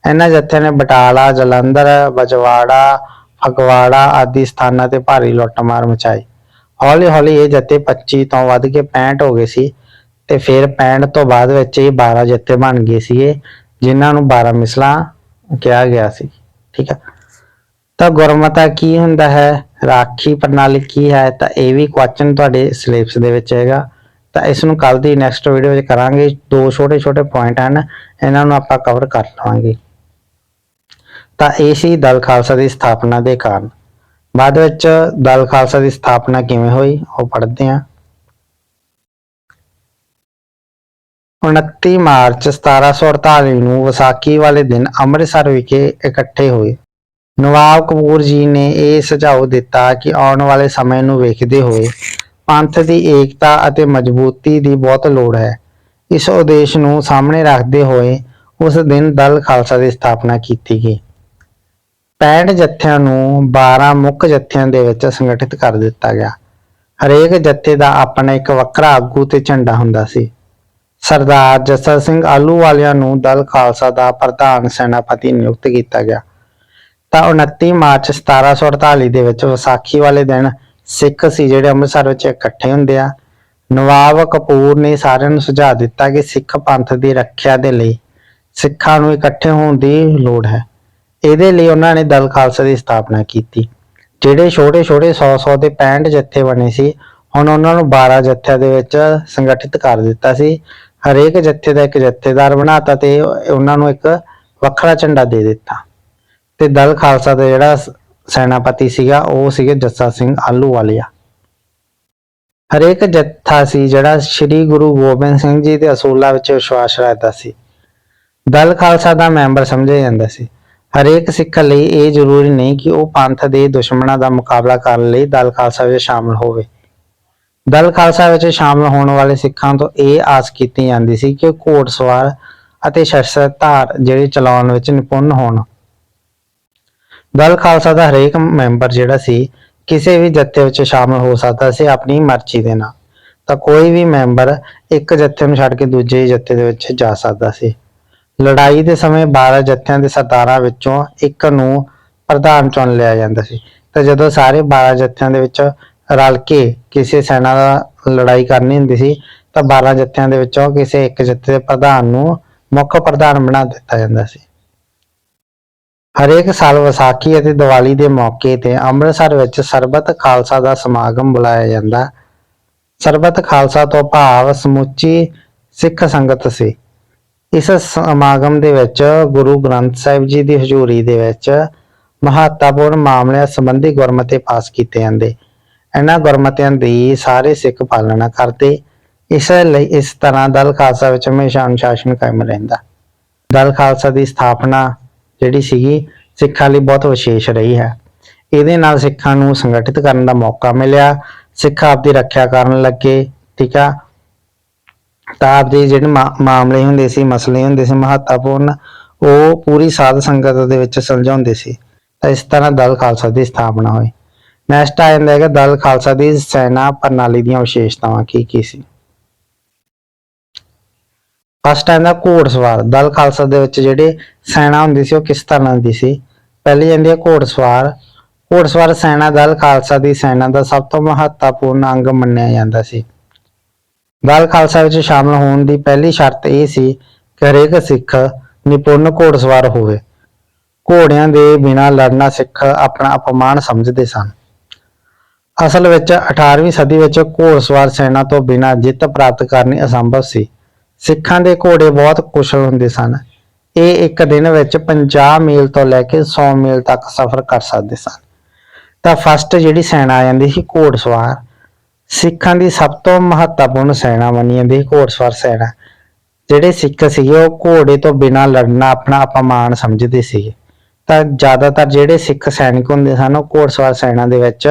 ਇਹਨਾਂ ਜਥਿਆਂ ਨੇ ਬਟਾਲਾ, ਜਲੰਧਰ, ਬਜਵਾੜਾ, ਫਗਵਾੜਾ ਆਦਿ ਸਥਾਨਾਂ ਤੇ ਭਾਰੀ ਲੁੱਟਮਾਰ ਮਚਾਈ। ਹੌਲੀ ਹੌਲੀ ਇਹ ਜੱਥੇ 25 ਤੋਂ ਵੱਧ ਕੇ 65 ਹੋ ਗਏ ਸੀ ਤੇ ਫਿਰ 65 ਤੋਂ ਬਾਅਦ ਵਿੱਚ ਇਹ 12 ਜੱਥੇ ਬਣ ਗਏ ਸੀਗੇ, ਜਿਨ੍ਹਾਂ ਨੂੰ 12 ਮਿਸਲਾਂ ਕਿਹਾ ਗਿਆ ਸੀ। ਠੀਕ ਹੈ ਤਾਂ ਗੁਰਮਤਾ ਕੀ ਹੁੰਦਾ ਹੈ? ਰਾਖੀ ਪ੍ਰਣਾਲੀ ਕੀ ਹੈ? ਤਾਂ ਇਹ ਵੀ ਕੁਐਸਚਨ ਤੁਹਾਡੇ ਸਿਲੇਬਸ ਦੇ ਵਿੱਚ ਹੈਗਾ। ਤਾਂ ਇਸ ਨੂੰ ਕੱਲ ਦੀ ਨੈਕਸਟ ਵੀਡੀਓ ਵਿੱਚ ਕਰਾਂਗੇ। ਦੋ ਛੋਟੇ ਛੋਟੇ ਪੁਆਇੰਟ ਹਨ, ਇਹਨਾਂ ਨੂੰ ਆਪਾਂ ਕਵਰ ਕਰ ਲਵਾਂਗੇ। ਤਾਂ ਇਹ ਸੀ ਦਲ ਖਾਲਸਾ ਦੀ ਸਥਾਪਨਾ ਦੇ ਕਾਰਨ। ਬਾਅਦ ਵਿੱਚ ਦਲ ਖਾਲਸਾ ਦੀ ਸਥਾਪਨਾ ਕਿਵੇਂ ਹੋਈ, ਉਹ ਪੜ੍ਹਦੇ ਹਾਂ। 29 ਮਾਰਚ 1748 ਨੂੰ ਵਿਸਾਖੀ ਵਾਲੇ ਦਿਨ ਅੰਮ੍ਰਿਤਸਰ ਵਿਖੇ ਇਕੱਠੇ ਹੋਏ। ਨਵਾਬ ਕਪੂਰ ਜੀ ਨੇ ਇਹ ਸੁਝਾਅ ਦਿੱਤਾ ਕਿ ਆਉਣ ਵਾਲੇ ਸਮੇਂ ਨੂੰ ਵੇਖਦੇ ਹੋਏ ਪੰਥ ਦੀ ਏਕਤਾ ਅਤੇ ਮਜ਼ਬੂਤੀ ਦੀ ਬਹੁਤ ਲੋੜ ਹੈ। ਇਸ ਉਦੇਸ਼ ਨੂੰ ਸਾਹਮਣੇ ਰੱਖਦੇ ਹੋਏ ਉਸ ਦਿਨ ਦਲ ਖਾਲਸਾ ਦੀ ਸਥਾਪਨਾ ਕੀਤੀ ਗਈ। 65 ਜੱਥਿਆਂ ਨੂੰ 12 ਮੁੱਖ ਜੱਥਿਆਂ ਦੇ ਵਿੱਚ ਸੰਗਠਿਤ ਕਰ ਦਿੱਤਾ ਗਿਆ। ਹਰੇਕ ਜੱਥੇ ਦਾ ਆਪਣਾ ਇੱਕ ਵੱਖਰਾ ਆਗੂ ਤੇ ਝੰਡਾ ਹੁੰਦਾ ਸੀ। ਸਰਦਾਰ ਜਸਰ ਸਿੰਘ ਆਲੂਵਾਲੀਆ ਨੂੰ ਦਲ ਖਾਲਸਾ ਦਾ ਪ੍ਰਧਾਨ ਸੈਨਾਪਤੀ ਨਿਯੁਕਤ ਕੀਤਾ ਗਿਆ। ਤਾਂ 29 ਮਾਰਚ 1748 ਦੇ ਵਿੱਚ ਵਿਸਾਖੀ ਵਾਲੇ ਦਿਨ ਸਿੱਖ ਸੀ ਜਿਹੜੇ ਅੰਮ੍ਰਿਤਸਰ ਵਿੱਚ ਇਕੱਠੇ ਹੁੰਦੇ ਆ। ਨਵਾਬ ਕਪੂਰ ਨੇ ਸਾਰਿਆਂ ਨੂੰ ਸੁਝਾਅ ਦਿੱਤਾ ਕਿ ਸਿੱਖ ਪੰਥ ਦੀ ਰੱਖਿਆ ਦੇ ਲਈ ਸਿੱਖਾਂ ਨੂੰ ਇਕੱਠੇ ਹੋਣ ਦੀ ਲੋੜ ਹੈ। ਇਹਦੇ ਲਈ ਉਹਨਾਂ ਨੇ ਦਲ ਖਾਲਸਾ ਦੀ ਸਥਾਪਨਾ ਕੀਤੀ। ਜਿਹੜੇ ਛੋਟੇ ਛੋਟੇ 100 100 ਦੇ 65 ਜੱਥੇ ਬਣੇ ਸੀ, ਹੁਣ ਉਹਨਾਂ ਨੂੰ 12 ਜੱਥਿਆਂ ਦੇ ਵਿੱਚ ਸੰਗਠਿਤ ਕਰ ਦਿੱਤਾ ਸੀ। ਹਰੇਕ ਜੱਥੇ ਦਾ ਇੱਕ ਜੱਥੇਦਾਰ ਬਣਾਤਾ ਤੇ ਉਹਨਾਂ ਨੂੰ ਇੱਕ ਵੱਖਰਾ ਝੰਡਾ ਦੇ ਦਿੱਤਾ। ਤੇ ਦਲ ਖਾਲਸਾ ਦਾ ਜਿਹੜਾ ਸੈਨਾਪਤੀ ਸੀਗਾ, ਉਹ ਸੀਗੇ ਜੱਸਾ ਸਿੰਘ ਆਲੂਵਾਲੀਆ ਹਰੇਕ ਜੱਥਾ ਸੀ ਜਿਹੜਾ ਸ੍ਰੀ ਗੁਰੂ ਗੋਬਿੰਦ ਸਿੰਘ ਜੀ ਦੇ ਅਸੂਲਾਂ ਵਿੱਚ ਵਿਸ਼ਵਾਸ ਰੱਖਦਾ ਸੀ। ਦਲ ਖਾਲਸਾ ਦਾ ਮੈਂਬਰ ਸਮਝਿਆ ਜਾਂਦਾ ਸੀ। ਹਰੇਕ ਸਿੱਖ ਲਈ ਇਹ ਜ਼ਰੂਰੀ ਨਹੀਂ ਕਿ ਉਹ ਪੰਥ ਦੇ ਦੁਸ਼ਮਣਾਂ ਦਾ ਮੁਕਾਬਲਾ ਕਰਨ ਲਈ ਦਲ ਖਾਲਸਾ ਵਿੱਚ ਸ਼ਾਮਲ ਹੋਵੇ। ਦਲ ਖਾਲਸਾ ਵਿੱਚ ਸ਼ਾਮਲ ਹੋਣ ਵਾਲੇ ਸਿੱਖਾਂ ਤੋਂ ਇਹ ਆਸ ਕੀਤੀ ਜਾਂਦੀ ਸੀ ਕਿ ਉਹ ਘੋੜਸਵਾਰ ਅਤੇ ਸ਼ਸਤਰ ਧਾਰ ਜਿਹੜੇ ਚਲਾਉਣ ਵਿੱਚ ਨਿਪੁੰਨ ਹੋਣ। ਦਲ ਖਾਲਸਾ ਦਾ ਹਰੇਕ ਮੈਂਬਰ ਜਿਹੜਾ ਸੀ, ਕਿਸੇ ਵੀ ਜੱਥੇ ਵਿੱਚ ਸ਼ਾਮਲ ਹੋ ਸਕਦਾ ਸੀ ਆਪਣੀ ਮਰਜ਼ੀ ਦੇ ਨਾਲ। ਤਾਂ ਕੋਈ ਵੀ ਮੈਂਬਰ ਇੱਕ ਜੱਥੇ ਨੂੰ ਛੱਡ ਕੇ ਦੂਜੇ ਜੱਥੇ ਦੇ ਵਿੱਚ ਜਾ ਸਕਦਾ ਸੀ। ਲੜਾਈ ਦੇ ਸਮੇਂ 12 ਜੱਥਿਆਂ ਦੇ ਸਰਦਾਰਾਂ ਵਿੱਚੋਂ ਇੱਕ ਨੂੰ ਪ੍ਰਧਾਨ ਚੁਣ ਲਿਆ ਜਾਂਦਾ ਸੀ। ਤਾਂ ਜਦੋਂ ਸਾਰੇ 12 ਜੱਥਿਆਂ ਦੇ ਵਿੱਚ ਰਲ ਕੇ ਕਿਸੇ ਸੈਨਾ ਦਾ ਲੜਾਈ ਕਰਨੀ ਹੁੰਦੀ ਸੀ, ਤਾਂ 12 ਜੱਥਿਆਂ ਦੇ ਵਿੱਚੋਂ ਕਿਸੇ ਇੱਕ ਜੱਥੇ ਦੇ ਪ੍ਰਧਾਨ ਨੂੰ ਮੁੱਖ ਪ੍ਰਧਾਨ ਬਣਾ ਦਿੱਤਾ ਜਾਂਦਾ ਸੀ। ਹਰੇਕ ਸਾਲ ਵਿਸਾਖੀ ਅਤੇ ਦੀਵਾਲੀ ਦੇ ਮੌਕੇ ਤੇ ਅੰਮ੍ਰਿਤਸਰ ਵਿੱਚ ਸਰਬੱਤ ਖਾਲਸਾ ਦਾ ਸਮਾਗਮ ਬੁਲਾਇਆ ਜਾਂਦਾ। ਸਰਬੱਤ ਖਾਲਸਾ ਤੋਂ ਭਾਵ ਸਮੁੱਚੀ ਸਿੱਖ ਸੰਗਤ ਸੀ। ਇਸ ਸਮਾਗਮ ਦੇ ਵਿੱਚ ਗੁਰੂ ਗ੍ਰੰਥ ਸਾਹਿਬ ਜੀ ਦੀ ਹਜ਼ੂਰੀ ਦੇ ਵਿੱਚ ਮਹੱਤਵਪੂਰਨ ਮਾਮਲਿਆਂ ਸੰਬੰਧੀ ਗੁਰਮਤੇ ਪਾਸ ਕੀਤੇ ਜਾਂਦੇ। ਇਹਨਾਂ ਗੁਰਮਤਿਆਂ ਦੀ ਸਾਰੇ ਸਿੱਖ ਪਾਲਣਾ ਕਰਦੇ। ਇਸ ਲਈ ਇਸ ਤਰ੍ਹਾਂ ਦਲ ਖਾਲਸਾ ਵਿੱਚ ਹਮੇਸ਼ਾ ਅਨੁਸ਼ਾਸਨ ਕਾਇਮ ਰਹਿੰਦਾ। ਦਲ ਖਾਲਸਾ ਦੀ ਸਥਾਪਨਾ ਜਿਹੜੀ ਸੀਗੀ ਸਿੱਖਾਂ ਲਈ ਬਹੁਤ ਵਿਸ਼ੇਸ਼ ਰਹੀ ਹੈ। ਇਹਦੇ ਨਾਲ ਸਿੱਖਾਂ ਨੂੰ ਸੰਗਠਿਤ ਕਰਨ ਦਾ ਮੌਕਾ ਮਿਲਿਆ। ਸਿੱਖ ਆਪਦੀ ਰੱਖਿਆ ਕਰਨ ਲੱਗੇ, ਠੀਕ ਆ? ਤਾਂ ਆਪਦੇ ਜਿਹੜੇ ਮਾ- ਮਾਮਲੇ ਹੁੰਦੇ ਸੀ, ਮਸਲੇ ਹੁੰਦੇ ਸੀ, ਮਹੱਤਵਪੂਰਨ, ਉਹ ਪੂਰੀ ਸਾਧ ਸੰਗਤ ਦੇ ਵਿੱਚ ਸੁਲਝਾਉਂਦੇ ਸੀ। ਤਾਂ ਇਸ ਤਰ੍ਹਾਂ ਦਲ ਖਾਲਸਾ ਦੀ ਸਥਾਪਨਾ ਹੋਈ। ਨੈਕਸਟ ਆ ਜਾਂਦਾ ਹੈਗਾ, ਦਲ ਖਾਲਸਾ ਦੀ ਸੈਨਾ ਪ੍ਰਣਾਲੀ ਦੀਆਂ ਵਿਸ਼ੇਸ਼ਤਾਵਾਂ ਕੀ ਕੀ ਸੀ? ਫਸਟ ਆਂਦਾ ਘੋੜਸਵਾਰ ਦਲ ਖਾਲਸਾ ਦੇ ਵਿੱਚ ਜਿਹੜੇ ਸੈਨਾ ਹੁੰਦੀ ਸੀ, ਉਹ ਕਿਸ ਤਰ੍ਹਾਂ ਦੀ ਸੀ? ਪਹਿਲੀ ਜਾਂਦੀ ਹੈ ਘੋੜਸਵਾਰ ਘੋੜਸਵਾਰ ਸੈਨਾ ਦਲ ਖਾਲਸਾ ਦੀ ਸੈਨਾ ਦਾ ਸਭ ਤੋਂ ਮਹੱਤਵਪੂਰਨ ਅੰਗ ਮੰਨਿਆ ਜਾਂਦਾ ਸੀ। ਦਲ ਖਾਲਸਾ ਵਿੱਚ ਸ਼ਾਮਲ ਹੋਣ ਦੀ ਪਹਿਲੀ ਸ਼ਰਤ ਇਹ ਸੀ ਕਿ ਹਰੇਕ ਸਿੱਖ ਨਿਪੁੰਨ ਘੋੜਸਵਾਰ ਹੋਵੇ। ਘੋੜਿਆਂ ਦੇ ਬਿਨਾਂ ਲੜਨਾ ਸਿੱਖ ਆਪਣਾ ਅਪਮਾਨ ਸਮਝਦੇ ਸਨ। ਅਸਲ ਵਿੱਚ 18ਵੀਂ ਸਦੀ ਵਿੱਚ ਘੋੜਸਵਾਰ ਸੈਨਾ ਤੋਂ ਬਿਨਾਂ ਜਿੱਤ ਪ੍ਰਾਪਤ ਕਰਨੀ ਅਸੰਭਵ ਸੀ। ਸਿੱਖਾਂ ਦੇ ਘੋੜੇ ਬਹੁਤ ਕੁਸ਼ਲ ਹੁੰਦੇ ਸਨ। ਇਹ ਇੱਕ ਦਿਨ ਵਿੱਚ 50 ਮੀਲ ਤੋਂ ਲੈ ਕੇ 100 ਮੀਲ ਤੱਕ ਸਫ਼ਰ ਕਰ ਸਕਦੇ ਸਨ। ਤਾਂ ਫਸਟ ਜਿਹੜੀ ਸੈਨਾ ਆ ਜਾਂਦੀ ਸੀ ਘੋੜਸਵਾਰ ਸਿੱਖਾਂ ਦੀ ਸਭ ਤੋਂ ਮਹੱਤਵਪੂਰਨ ਸੈਨਾ ਮੰਨੀ ਜਾਂਦੀ ਸੀ ਘੋੜਸਵਾਰ ਸੈਨਾ। ਜਿਹੜੇ ਸਿੱਖ ਸੀਗੇ, ਉਹ ਘੋੜੇ ਤੋਂ ਬਿਨਾਂ ਲੜਨਾ ਆਪਣਾ ਅਪਮਾਨ ਸਮਝਦੇ ਸੀਗੇ। ਤਾਂ ਜ਼ਿਆਦਾਤਰ ਜਿਹੜੇ ਸਿੱਖ ਸੈਨਿਕ ਹੁੰਦੇ ਸਨ, ਉਹ ਘੋੜਸਵਾਰ ਸੈਨਾ ਦੇ ਵਿੱਚ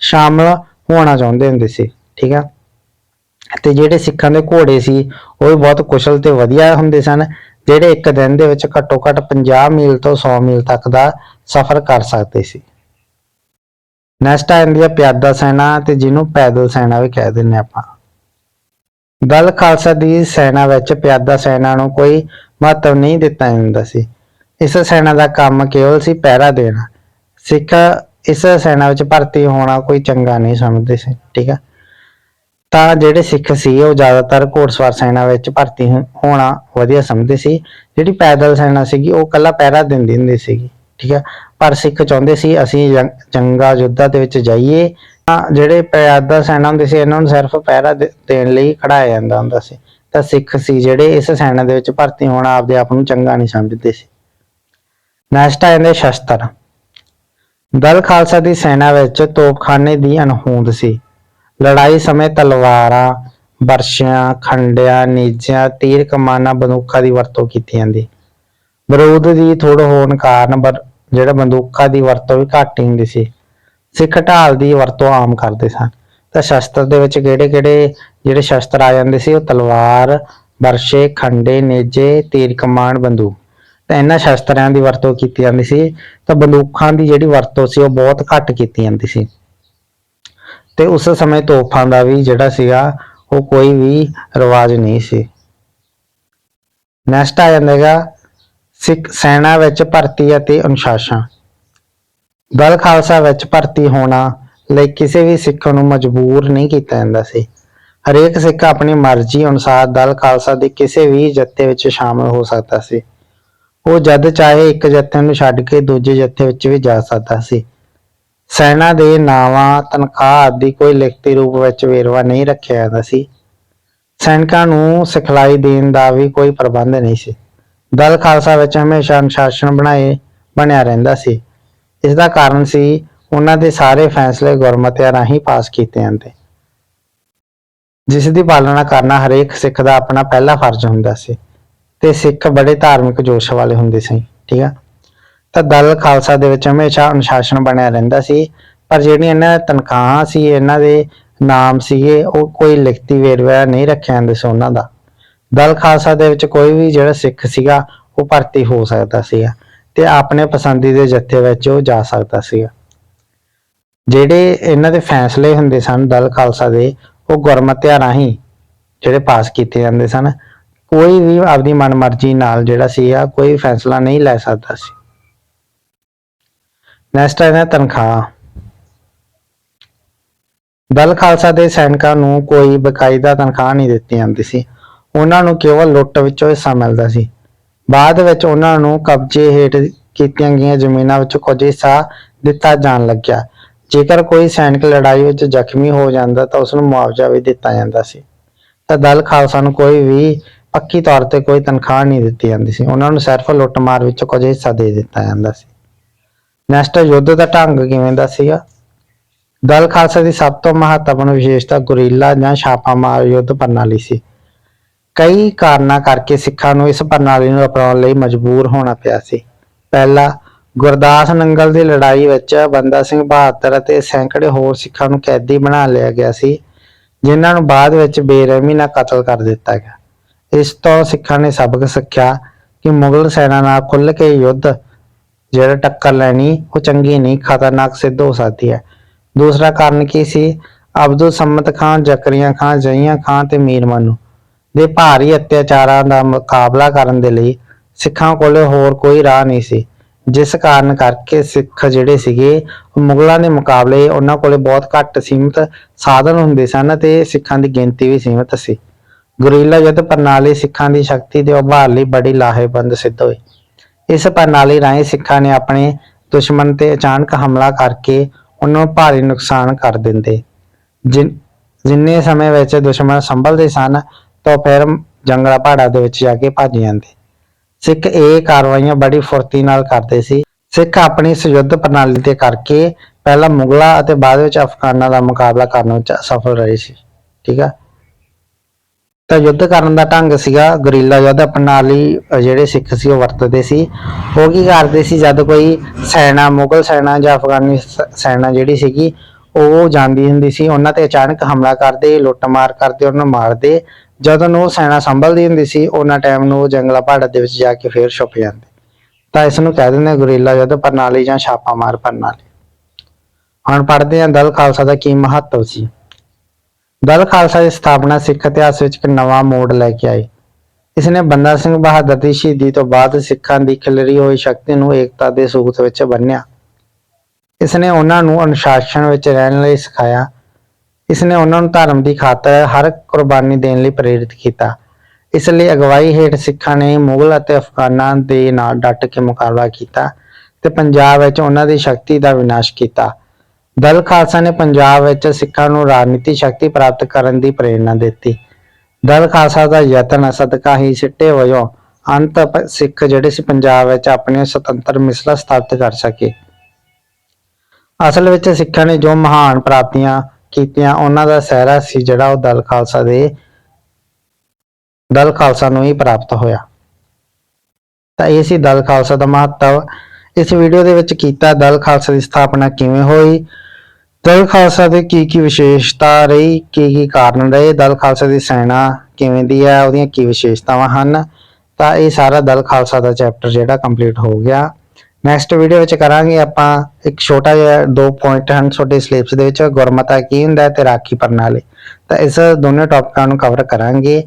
ਸ਼ਾਮਲ ਹੋਣਾ ਚਾਹੁੰਦੇ ਹੁੰਦੇ ਸੀ, ਠੀਕ ਆ? ਤੇ ਜਿਹੜੇ ਸਿੱਖਾਂ ਦੇ ਘੋੜੇ ਸੀ, ਉਹ ਵੀ ਬਹੁਤ ਕੁਸ਼ਲ ਤੇ ਵਧੀਆ ਹੁੰਦੇ ਸਨ, ਜਿਹੜੇ ਇੱਕ ਦਿਨ ਦੇ ਵਿੱਚ ਘੱਟੋ ਘੱਟ 50 ਮੀਲ ਤੋਂ 100 ਮੀਲ ਤੱਕ ਦਾ ਸਫ਼ਰ ਕਰ ਸਕਦੇ ਸੀ। ਨੈਕਸਟ ਆ ਜਾਂਦੀ ਹੈ ਪਿਆਦਾ ਸੈਨਾ ਤੇ ਜਿਹਨੂੰ ਪੈਦਲ ਸੈਨਾ ਵੀ ਕਹਿ ਦਿੰਦੇ ਆਪਾਂ। ਦਲ ਖਾਲਸਾ ਦੀ ਸੈਨਾ ਵਿੱਚ ਪਿਆਦਾ ਸੈਨਾ ਨੂੰ ਕੋਈ ਮਹੱਤਵ ਨਹੀਂ ਦਿੱਤਾ ਜਾਂਦਾ ਸੀ। ਇਸ ਸੈਨਾ ਦਾ ਕੰਮ ਕੇਵਲ ਸੀ ਪਹਿਰਾ ਦੇਣਾ। ਸਿੱਖ ਇਸ ਸੈਨਾ ਵਿੱਚ ਭਰਤੀ ਹੋਣਾ ਕੋਈ ਚੰਗਾ ਨਹੀਂ ਸਮਝਦੇ ਸੀ, ਠੀਕ ਹੈ ਤਾਂ ਜਿਹੜੇ ਸਿੱਖ ਸੀ, ਉਹ ਜ਼ਿਆਦਾਤਰ ਘੋੜਸਵਾਰ ਸੈਨਾ ਵਿੱਚ ਭਰਤੀ ਹੋਣਾ ਵਧੀਆ ਸਮਝਦੇ ਸੀ। ਜਿਹੜੀ ਪੈਦਲ ਸੈਨਾ ਸੀਗੀ, ਉਹ ਕੱਲਾ ਪਹਿਰਾ ਦਿੰਦੀ ਹੁੰਦੀ ਸੀਗੀ। ਠੀਕ ਹੈ? ਪਰ ਸਿੱਖ ਚਾਹੁੰਦੇ ਸੀ ਅਸੀਂ ਜੰਗ- ਯੁੱਧਾਂ ਦੇ ਵਿੱਚ ਜਾਈਏ। ਤਾਂ ਜਿਹੜੇ ਪਿਆਦਾ ਸੈਨਾ ਹੁੰਦੇ ਸੀ, ਇਹਨਾਂ ਨੂੰ ਸਿਰਫ ਪਹਿਰਾ ਦੇਣ ਲਈ ਖੜਾਇਆ ਜਾਂਦਾ ਹੁੰਦਾ ਸੀ। ਤਾਂ ਸਿੱਖ ਸੀ ਜਿਹੜੇ ਇਸ ਸੈਨਾ ਦੇ ਵਿੱਚ ਭਰਤੀ ਹੋਣਾ, ਆਪਦੇ ਆਪ ਨੂੰ ਚੰਗਾ ਨਹੀਂ ਸਮਝਦੇ ਸੀ। ਨੈਕਸਟ ਆ ਜਾਂਦੇ ਸ਼ਸਤਰ। ਦਲ ਖਾਲਸਾ ਦੀ ਸੈਨਾ ਵਿੱਚ ਤੋਪਖਾਨੇ ਦੀ ਅਣਹੋਂਦ ਸੀ। ਲੜਾਈ ਸਮੇਂ ਤਲਵਾਰਾਂ ਬਰਸ਼ਿਆਂ ਖੰਡਿਆਂ, ਨੀਜਿਆਂ, ਤੀਰ ਕਮਾਨਾਂ, ਬੰਦੂਕਾਂ ਦੀ ਵਰਤੋਂ ਕੀਤੀ ਜਾਂਦੀ। ਬਰੂਦ ਦੀ ਥੋੜ ਹੋਣ ਕਾਰਨ ਬਰ- ਜਿਹੜਾ ਬੰਦੂਕਾਂ ਦੀ ਵਰਤੋਂ ਵੀ ਘੱਟ ਹੀ ਹੁੰਦੀ ਸੀ, ਸਿੱਖ ਢਾਲ ਦੀ ਵਰਤੋਂ ਆਮ ਕਰਦੇ ਸਨ। ਤਾਂ ਸ਼ਸਤਰ ਦੇ ਵਿੱਚ ਕਿਹੜੇ ਕਿਹੜੇ ਜਿਹੜੇ ਸ਼ਸਤਰ ਆ ਜਾਂਦੇ ਸੀ, ਉਹ ਤਲਵਾਰ, ਬਰਸ਼ੇ, ਖੰਡੇ, ਨੇਜੇ, ਤੀਰ ਕਮਾਨ ਬੰਦੂਕ। ਤਾਂ ਇਹਨਾਂ ਸ਼ਸਤਰਾਂ ਦੀ ਵਰਤੋਂ ਕੀਤੀ ਜਾਂਦੀ ਸੀ। ਤਾਂ ਬੰਦੂਕਾਂ ਦੀ ਜਿਹੜੀ ਵਰਤੋਂ ਸੀ, ਉਹ ਬਹੁਤ ਘੱਟ ਕੀਤੀ ਜਾਂਦੀ ਸੀ। ਤੇ ਉਸ ਸਮੇਂ ਤੋਪਾਂ ਦਾ ਵੀ ਜਿਹੜਾ ਸੀਗਾ, ਉਹ ਕੋਈ ਵੀ ਰਿਵਾਜ ਨਹੀਂ ਸੀ। ਨੈਕਸਟ ਆ ਜਾਂਦਾ ਹੈਗਾ ਸਿੱਖ ਸੈਨਾ ਵਿੱਚ ਭਰਤੀ ਅਤੇ ਅਨੁਸ਼ਾਸਨ। ਦਲ ਖਾਲਸਾ ਵਿੱਚ ਭਰਤੀ ਹੋਣਾ ਲਈ ਕਿਸੇ ਵੀ ਸਿੱਖ ਨੂੰ ਮਜਬੂਰ ਨਹੀਂ ਕੀਤਾ ਜਾਂਦਾ ਸੀ। ਹਰੇਕ ਸਿੱਖ ਆਪਣੀ ਮਰਜ਼ੀ ਅਨੁਸਾਰ ਦਲ ਖਾਲਸਾ ਦੇ ਕਿਸੇ ਵੀ ਜੱਥੇ ਵਿੱਚ ਸ਼ਾਮਲ ਹੋ ਸਕਦਾ ਸੀ। ਉਹ ਜਦ ਚਾਹੇ ਇੱਕ ਜੱਥੇ ਨੂੰ ਛੱਡ ਕੇ ਦੂਜੇ ਜੱਥੇ ਵਿੱਚ ਵੀ ਜਾ ਸਕਦਾ ਸੀ। ਸੈਨਾ ਦੇ ਨਾਵਾਂ, ਤਨਖਾਹ ਆਦਿ ਕੋਈ ਲਿਖਤੀ ਰੂਪ ਵਿੱਚ ਵੇਰਵਾ ਨਹੀਂ ਰੱਖਿਆ ਜਾਂਦਾ ਸੀ। ਸੈਨਿਕਾਂ ਨੂੰ ਸਿਖਲਾਈ ਦੇਣ ਦਾ ਵੀ ਕੋਈ ਪ੍ਰਬੰਧ ਨਹੀਂ ਸੀ। ਦਲ ਖਾਲਸਾ ਵਿੱਚ ਹਮੇਸ਼ਾ ਅਨੁਸ਼ਾਸਨ ਬਣਾਏ, ਬਣਿਆ ਰਹਿੰਦਾ ਸੀ। ਇਸ ਦਾ ਕਾਰਨ ਸੀ ਉਹਨਾਂ ਦੇ ਸਾਰੇ ਫੈਸਲੇ ਗੁਰਮਤਿਆਂ ਰਾਹੀਂ ਪਾਸ ਕੀਤੇ ਜਾਂਦੇ। ਜਿਸ ਦੀ ਪਾਲਣਾ ਕਰਨਾ ਹਰੇਕ ਸਿੱਖ ਦਾ ਆਪਣਾ ਪਹਿਲਾ ਫਰਜ਼ ਹੁੰਦਾ ਸੀ ਤੇ ਸਿੱਖ ਬੜੇ ਧਾਰਮਿਕ ਜੋਸ਼ ਵਾਲੇ ਹੁੰਦੇ ਸੀ, ਠੀਕ ਆ? ਤਾਂ ਦਲ ਖਾਲਸਾ ਦੇ ਵਿੱਚ ਹਮੇਸ਼ਾ ਅਨੁਸ਼ਾਸਨ ਬਣਿਆ ਰਹਿੰਦਾ ਸੀ, ਪਰ ਜਿਹੜੀਆਂ ਇਹਨਾਂ ਦੀਆਂ ਤਨਖਾਹਾਂ ਸੀ, ਇਹਨਾਂ ਦੇ ਨਾਮ ਸੀਗੇ, ਉਹ ਕੋਈ ਲਿਖਤੀ ਵੇਰਵਾ ਨਹੀਂ ਰੱਖਿਆ ਜਾਂਦਾ ਸੀ ਉਹਨਾਂ ਦਾ। ਦਲ ਖਾਲਸਾ ਦੇ ਵਿੱਚ ਕੋਈ ਵੀ ਜਿਹੜਾ ਸਿੱਖ ਸੀਗਾ, ਉਹ ਭਰਤੀ ਹੋ ਸਕਦਾ ਸੀਗਾ ਤੇ ਆਪਣੇ ਪਸੰਦੀਦੇ ਜੱਥੇ ਵਿੱਚ ਉਹ ਜਾ ਸਕਦਾ ਸੀਗਾ। ਜਿਹੜੇ ਇਹਨਾਂ ਦੇ ਫੈਸਲੇ ਹੁੰਦੇ ਸਨ ਦਲ ਖਾਲਸਾ ਦੇ, ਉਹ ਗੁਰਮਤਿਆਂ ਰਾਹੀਂ ਜਿਹੜੇ ਪਾਸ ਕੀਤੇ ਜਾਂਦੇ ਸਨ। ਕੋਈ ਵੀ ਆਪਣੀ ਮਨਮਰਜ਼ੀ ਨਾਲ ਜਿਹੜਾ ਸੀਗਾ, ਕੋਈ ਫੈਸਲਾ ਨਹੀਂ ਲੈ ਸਕਦਾ ਸੀ। ਨੈਕਸਟ ਹੈ ਤਨਖਾਹ। ਦਲ ਖਾਲਸਾ ਦੇ ਸੈਨਿਕਾਂ ਨੂੰ ਕੋਈ ਬਕਾਇਦਾ ਤਨਖਾਹ ਨਹੀਂ ਦਿੱਤੀ ਜਾਂਦੀ ਸੀ। ਉਹਨਾਂ ਨੂੰ ਕੇਵਲ ਲੁੱਟ ਵਿੱਚੋਂ ਹਿੱਸਾ ਮਿਲਦਾ ਸੀ। ਬਾਅਦ ਵਿੱਚ ਉਹਨਾਂ ਨੂੰ ਕਬਜ਼ੇ ਹੇਠ ਕੀਤੀਆਂ ਗਈਆਂ ਜ਼ਮੀਨਾਂ ਵਿੱਚੋਂ ਕੁਝ ਹਿੱਸਾ ਦਿੱਤਾ ਜਾਣ ਲੱਗਿਆ। ਜੇਕਰ ਕੋਈ ਸੈਨਿਕ ਲੜਾਈ ਵਿੱਚ ਜ਼ਖਮੀ ਹੋ ਜਾਂਦਾ ਤਾਂ ਉਸ ਨੂੰ ਮੁਆਵਜ਼ਾ ਵੀ ਦਿੱਤਾ ਜਾਂਦਾ ਸੀ। ਤਾਂ ਦਲ ਖਾਲਸਾ ਨੂੰ ਕੋਈ ਵੀ ਪੱਕੀ ਤੌਰ ਤੇ ਕੋਈ ਤਨਖਾਹ ਨਹੀਂ ਦਿੱਤੀ ਜਾਂਦੀ ਸੀ। ਉਹਨਾਂ ਨੂੰ ਸਿਰਫ ਲੁੱਟਮਾਰ ਵਿੱਚੋਂ ਕੁਝ ਹਿੱਸਾ ਦੇ ਦਿੱਤਾ ਜਾਂਦਾ ਸੀ। ਨੈਕਸਟ, ਯੁੱਧ ਦਾ ਢੰਗ ਕਿਵੇਂ ਦਾ ਸੀਗਾ? ਦਲ ਖਾਲਸਾ ਦੀ ਸਭ ਤੋਂ ਮਹੱਤਵਪੂਰਨ ਵਿਸ਼ੇਸ਼ਤਾ ਗੁਰੀਲਾ ਜਾਂ ਛਾਪਾਮਾਰ ਯੁੱਧ ਪ੍ਰਣਾਲੀ ਸੀ। ਕਈ ਕਾਰਨਾਂ ਕਰਕੇ ਸਿੱਖਾਂ ਨੂੰ ਇਸ ਪ੍ਰਣਾਲੀ ਨੂੰ ਅਪਣਾਉਣ ਲਈ ਮਜਬੂਰ ਹੋਣਾ ਪਿਆ ਸੀ। ਪਹਿਲਾ, ਗੁਰਦਾਸ ਨੰਗਲ ਦੀ ਲੜਾਈ ਵਿੱਚ ਬੰਦਾ ਸਿੰਘ ਬਹਾਦਰ ਅਤੇ ਸੈਂਕੜੇ ਹੋਰ ਸਿੱਖਾਂ ਨੂੰ ਕੈਦੀ ਬਣਾ ਲਿਆ ਗਿਆ ਸੀ, ਜਿਨ੍ਹਾਂ ਨੂੰ ਬਾਅਦ ਵਿੱਚ ਬੇਰਹਿਮੀ ਨਾਲ ਕਤਲ ਕਰ ਦਿੱਤਾ ਗਿਆ। ਇਸ ਤੋਂ ਸਿੱਖਾਂ ਨੇ ਸਬਕ ਸਿੱਖਿਆ ਕਿ ਮੁਗਲ ਸੈਨਾ ਨਾਲ ਖੁੱਲ੍ਹ ਕੇ ਯੁੱਧ, ਜਿਹੜਾ ਟੱਕਰ ਲੈਣੀ, ਉਹ ਚੰਗੀ ਨਹੀਂ, ਖਤਰਨਾਕ ਸਿੱਧ ਹੋ ਸਕਦੀ ਹੈ। ਦੂਸਰਾ ਕਾਰਨ ਕੀ ਸੀ? ਅਬਦੁਲ ਸਮਤ ਖਾਨ, ਜ਼ਕਰੀਆ ਖਾਨ, ਜਈਆਂ ਖਾਨ ਤੇ ਮੀਰ ਮਨੂ। ਦੇ ਭਾਰੀ ਅਤਿਆਚਾਰਾਂ ਦਾ ਮੁਕਾਬਲਾ ਕਰਨ ਦੇ ਲਈ ਸਿੱਖਾਂ ਕੋਲੇ ਹੋਰ ਕੋਈ ਰਾਹ ਨਹੀਂ ਸੀ। ਜਿਸ ਕਾਰਨ ਕਰਕੇ ਸਿੱਖ ਜਿਹੜੇ ਸੀਗੇ ਮੁਗਲਾਂ ਦੇ ਮੁਕਾਬਲੇ ਉਹਨਾਂ ਕੋਲੇ ਬਹੁਤ ਘੱਟ ਸੀਮਤ ਸਾਧਨ ਹੁੰਦੇ ਸਨ ਤੇ ਸਿੱਖਾਂ ਦੀ ਗਿਣਤੀ ਵੀ ਸੀਮਤ ਸੀ। ਗੁਰੀਲਾ ਯੁੱਧ ਪ੍ਰਣਾਲੀ ਸਿੱਖਾਂ ਦੀ ਸ਼ਕਤੀ ਦੇ ਉਭਾਰ ਲਈ ਬੜੀ ਲਾਹੇਵੰਦ ਸਿੱਧ ਹੋਈ। ਇਸ ਪ੍ਰਣਾਲੀ ਰਾਹੀਂ ਸਿੱਖਾਂ ਨੇ ਆਪਣੇ ਦੁਸ਼ਮਣ ਤੇ ਅਚਾਨਕ ਹਮਲਾ ਕਰਕੇ ਉਹਨਾਂ ਨੂੰ ਭਾਰੀ ਨੁਕਸਾਨ ਕਰ ਦਿੰਦੇ। ਜਿਨ- ਜਿੰਨੇ ਸਮੇਂ ਵਿੱਚ ਦੁਸ਼ਮਣ ਸੰਭਲਦੇ ਸਨ ਤਾਂ ਫਿਰ ਜੰਗਲਾ ਪਹਾੜਾਂ ਦੇ ਵਿੱਚ ਜਾ ਕੇ ਭੱਜ ਜਾਂਦੇ। ਸਿੱਖ ਇਹ ਕਾਰਵਾਈਆਂ ਬੜੀ ਫੁਰਤੀ ਨਾਲ ਕਰਦੇ ਸੀ। ਸਿੱਖ ਆਪਣੀ ਇਸ ਪ੍ਰਣਾਲੀ ਤੇ ਕਰਕੇ ਪਹਿਲਾਂ ਮੁਗਲਾਂ ਅਤੇ ਬਾਅਦ ਵਿੱਚ ਅਫਗਾਨਾਂ ਦਾ ਮੁਕਾਬਲਾ ਕਰਨ ਵਿੱਚ ਸਫਲ ਰਹੇ ਸੀ। ਠੀਕ ਆ? ਤਾਂ ਯੁੱਧ ਕਰਨ ਦਾ ਢੰਗ ਸੀਗਾ ਗਰੀਲਾ ਯੁੱਧ ਪ੍ਰਣਾਲੀ ਜਿਹੜੇ ਸਿੱਖ ਸੀ ਉਹ ਵਰਤਦੇ ਸੀ। ਉਹ ਕੀ ਕਰਦੇ ਸੀ, ਜਦ ਕੋਈ ਸੈਨਾ, ਮੁਗਲ ਸੈਨਾ ਜਾਂ ਅਫਗਾਨੀ ਸੈਨਾ ਜਿਹੜੀ ਸੀਗੀ, ਉਹ ਜਾਂਦੀ ਹੁੰਦੀ ਸੀ, ਉਹਨਾਂ ਤੇ ਅਚਾਨਕ ਹਮਲਾ ਕਰਦੇ, ਲੁੱਟਮਾਰ ਕਰਦੇ, ਉਹਨਾਂ ਨੂੰ ਮਾਰਦੇ। ਜਦੋਂ ਨੂੰ ਸੈਨਾ ਸੰਭਲਦੀ ਹੁੰਦੀ ਸੀ, ਉਹਨਾਂ ਟਾਈਮ ਨੂੰ ਉਹ ਜੰਗਲਾ ਪਹਾੜਾਂ ਦੇ ਵਿੱਚ ਜਾ ਕੇ ਫੇਰ ਛੁਪ ਜਾਂਦੇ। ਤਾਂ ਇਸ ਨੂੰ ਕਹਿ ਦਿੰਦੇ ਆ ਗੁਰੀਲਾ ਯੁੱਧ ਪ੍ਰਣਾਲੀ ਜਾਂ ਛਾਪਾ ਮਾਰ ਪ੍ਰਣਾਲੀ। ਹੁਣ ਪੜ੍ਹਦੇ ਹਾਂ ਦਲ ਖਾਲਸਾ ਦਾ ਕੀ ਮਹੱਤਵ ਸੀ। ਦਲ ਖਾਲਸਾ ਦੀ ਸਥਾਪਨਾ ਸਿੱਖ ਇਤਿਹਾਸ ਵਿੱਚ ਇੱਕ ਨਵਾਂ ਮੋੜ ਲੈ ਕੇ ਆਈ। ਇਸ ਨੇ ਬੰਦਾ ਸਿੰਘ ਬਹਾਦਰ ਦੀ ਸ਼ਹੀਦੀ ਤੋਂ ਬਾਅਦ ਸਿੱਖਾਂ ਦੀ ਖਿਲਰੀ ਹੋਈ ਸ਼ਕਤੀ ਨੂੰ ਏਕਤਾ ਦੇ ਸੂਤ ਵਿੱਚ ਬੰਨਿਆ। ਇਸ ਨੇ ਉਹਨਾਂ ਨੂੰ ਅਨੁਸ਼ਾਸਨ ਵਿੱਚ ਰਹਿਣ ਲਈ ਸਿਖਾਇਆ। ਇਸ ਨੇ ਉਹਨਾਂ ਨੂੰ ਧਰਮ ਦੀ ਖਾਤਰ ਹਰ ਕੁਰਬਾਨੀ ਦੇਣ ਲਈ ਪ੍ਰੇਰਿਤ ਕੀਤਾ। ਇਸ ਲਈ ਅਗਵਾਈ ਹੇਠ ਸਿੱਖਾਂ ਨੇ ਮੁਗਲ ਅਤੇ ਅਫਗਾਨਾਂ ਦੇ ਨਾਲ ਡਟ ਕੇ ਮੁਕਾਬਲਾ ਕੀਤਾ ਤੇ ਪੰਜਾਬ ਵਿੱਚ ਉਹਨਾਂ ਦੀ ਸ਼ਕਤੀ ਦਾ ਵਿਨਾਸ਼ ਕੀਤਾ। ਦਲ ਖਾਲਸਾ ਨੇ ਪੰਜਾਬ ਵਿੱਚ ਸਿੱਖਾਂ ਨੂੰ ਰਾਜਨੀਤੀ ਸ਼ਕਤੀ ਪ੍ਰਾਪਤ ਕਰਨ ਦੀ ਪ੍ਰੇਰਣਾ ਦਿੱਤੀ। ਦਲ ਖਾਲਸਾ ਦਾ ਯਤਨ ਸਦਕਾ ਹੀ ਸਿੱਟੇ ਵਜੋਂ ਅੰਤ ਸਿੱਖ ਜਿਹੜੇ ਸੀ ਪੰਜਾਬ ਵਿੱਚ ਆਪਣੇ ਸੁਤੰਤਰ ਮਿਸਲਾ ਸਥਾਪਿਤ ਕਰ ਸਕੇ। ਅਸਲ ਵਿੱਚ ਸਿੱਖਾਂ ਨੇ ਜੋ ਮਹਾਨ ਪ੍ਰਾਪਤੀਆਂ ਕੀਤੀਆਂ, ਉਹਨਾਂ ਦਾ ਸਹਿਰਾ ਸੀ ਜਿਹੜਾ ਉਹ ਦਲ ਖਾਲਸਾ ਦੇ ਦਲ ਖਾਲਸਾ ਨੂੰ ਹੀ ਪ੍ਰਾਪਤ ਹੋਇਆ। ਤਾਂ ਇਹ ਸੀ ਦਲ ਖਾਲਸਾ ਦਾ ਮਹੱਤਵ। ਇਸ ਵੀਡੀਓ ਦੇ ਵਿੱਚ ਕੀਤਾ ਦਲ ਖਾਲਸਾ ਦੀ ਸਥਾਪਨਾ ਕਿਵੇਂ ਹੋਈ? ਦਲ ਖਾਲਸਾ ਦੇ ਕੀ ਕੀ ਵਿਸ਼ੇਸ਼ਤਾ ਰਹੀ? ਕੀ ਕੀ ਕਾਰਨ ਰਹੇ? ਦਲ ਖਾਲਸਾ ਦੀ ਸੈਨਾ ਕਿਵੇਂ ਦੀ ਹੈ? ਉਹਦੀਆਂ ਕੀ ਵਿਸ਼ੇਸ਼ਤਾਵਾਂ ਹਨ? ਤਾਂ ਇਹ ਸਾਰਾ ਦਲ ਖਾਲਸਾ ਦਾ ਚੈਪਟਰ ਜਿਹੜਾ ਕੰਪਲੀਟ ਹੋ ਗਿਆ। ਨੈਕਸਟ ਵੀਡੀਓ ਵਿੱਚ ਕਰਾਂਗੇ, ਆਪਾਂ ਇੱਕ ਛੋਟਾ ਜਿਹਾ ਦੋ ਪੁਆਇੰਟ ਹਨ ਛੋਟੇ ਸਿਲੇਬਸ ਦੇ ਵਿੱਚ, ਗੁਰਮਤਾ ਕੀ ਹੁੰਦਾ ਹੈ ਤੇ ਰਾਖੀ ਪ੍ਰਣਾਲੀ। ਤਾਂ ਇਸ ਦੋਨੇ ਟੌਪਿਕਾਂ ਨੂੰ ਕਵਰ ਕਰਾਂਗੇ।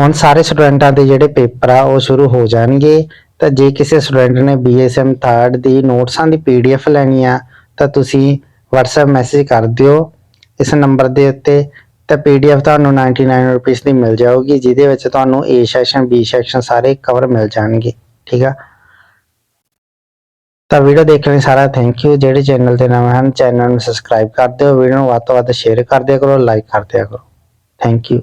ਹੁਣ ਸਾਰੇ ਸਟੂਡੈਂਟਾਂ ਦੇ ਜਿਹੜੇ ਪੇਪਰ ਆ, ਉਹ ਸ਼ੁਰੂ ਹੋ ਜਾਣਗੇ। ਤਾਂ ਜੇ ਕਿਸੇ ਸਟੂਡੈਂਟ ਨੇ BSM 3rd ਦੀ ਨੋਟਸਾਂ ਦੀ PDF ਲੈਣੀ ਆ, ਤਾਂ ਤੁਸੀਂ WhatsApp ਮੈਸੇਜ ਕਰ ਦਿਓ ਇਸ ਨੰਬਰ ਦੇ ਉੱਤੇ। ਤਾਂ PDF ਤੁਹਾਨੂੰ 99 ਰੁਪਏ ਦੀ ਮਿਲ ਜਾਊਗੀ, ਜਿਹਦੇ ਵਿੱਚ ਤੁਹਾਨੂੰ A ਸੈਕਸ਼ਨ B ਸੈਕਸ਼ਨ ਸਾਰੇ ਕਵਰ ਮਿਲ ਜਾਣਗੇ। ਠੀਕ ਆ? ਤਾਂ ਵੀਡੀਓ ਦੇਖਣ ਲਈ ਸਾਰਾ ਥੈਂਕ ਯੂ ਜਿਹੜੇ ਚੈਨਲ ਤੇ ਨਵੇਂ ਹਨ ਚੈਨਲ ਨੂੰ ਸਬਸਕ੍ਰਾਈਬ ਕਰ ਦਿਓ। ਵੀਡੀਓ ਨੂੰ ਵੱਧ ਤੋਂ ਵੱਧ ਸ਼ੇਅਰ ਕਰ ਦਿਆ ਕਰੋ ਲਾਈਕ ਕਰ ਦਿਆ ਕਰੋ। Thank you